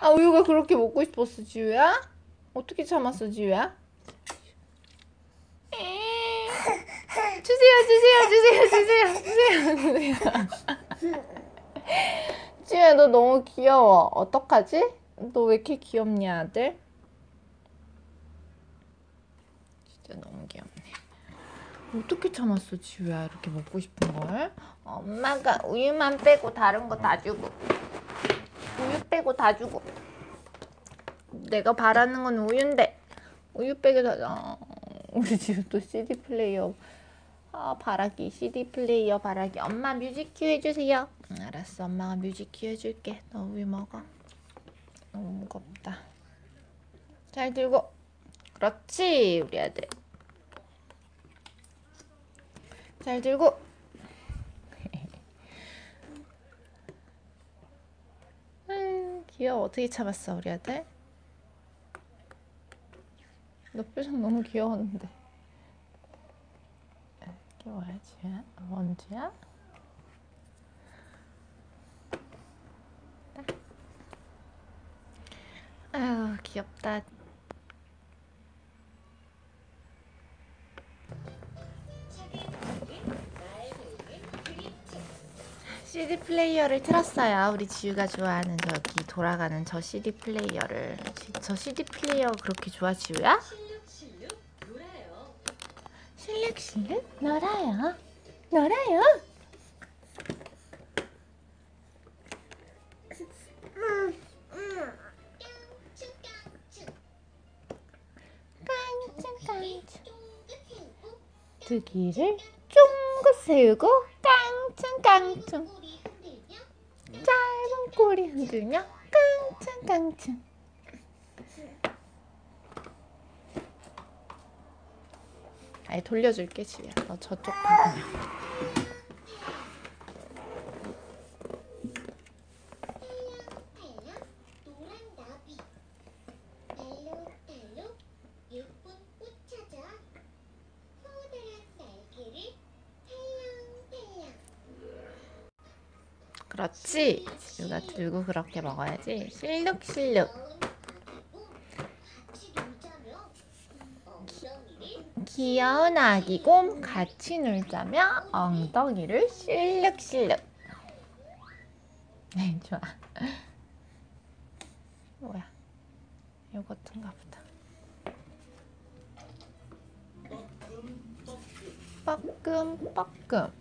아 우유가 그렇게 먹고 싶었어 지우야? 어떻게 참았어 지우야? 주세요 주세요 주세요 주세요 주세요 지우야 너 너무 귀여워 어떡하지? 너 왜 이렇게 귀엽냐 아들? 진짜 너무 귀엽네 어떻게 참았어 지우야? 이렇게 먹고 싶은 걸? 엄마가 우유만 빼고 다른 거 다 주고. 우유 빼고 다 주고. 내가 바라는 건 우유인데. 우유 빼고 다 어, 우리 지금 또 CD 플레이어. 아 바라기. CD 플레이어 바라기. 엄마 뮤직 큐 해주세요. 응, 알았어. 엄마가 뮤직 큐 해줄게. 너 우유 먹어. 너무 무겁다. 잘 들고. 그렇지 우리 아들 잘 들고. 귀여워. 어떻게 참았어 우리 아들? 너 표정 너무 귀여웠는데. 이게 뭐야 지야 원주야? 아유 귀엽다 CD 플레이어를 틀었어요. 우리 지우가 좋아하는 저기 돌아가는 저 CD 플레이어를. 지- 저 CD 플레이어 그렇게 좋아 지우야? 실룩실룩 놀아요. 실룩실룩 놀아요. 놀아요. 깡충깡충 두 귀를 쫑긋 세우고 깡충깡충 짧은 꼬리 흔들며 깡충깡충. 아예 돌려줄게 지우야. 너 저쪽 봐 그냥 그렇지? 지우가 들고 그렇게 먹어야지? 실룩실룩. 귀여운 아기 곰 같이 놀자며 엉덩이를 실룩실룩. 네 좋아. 뭐야? 요거트인가 보다. 뻐끔 뻐끔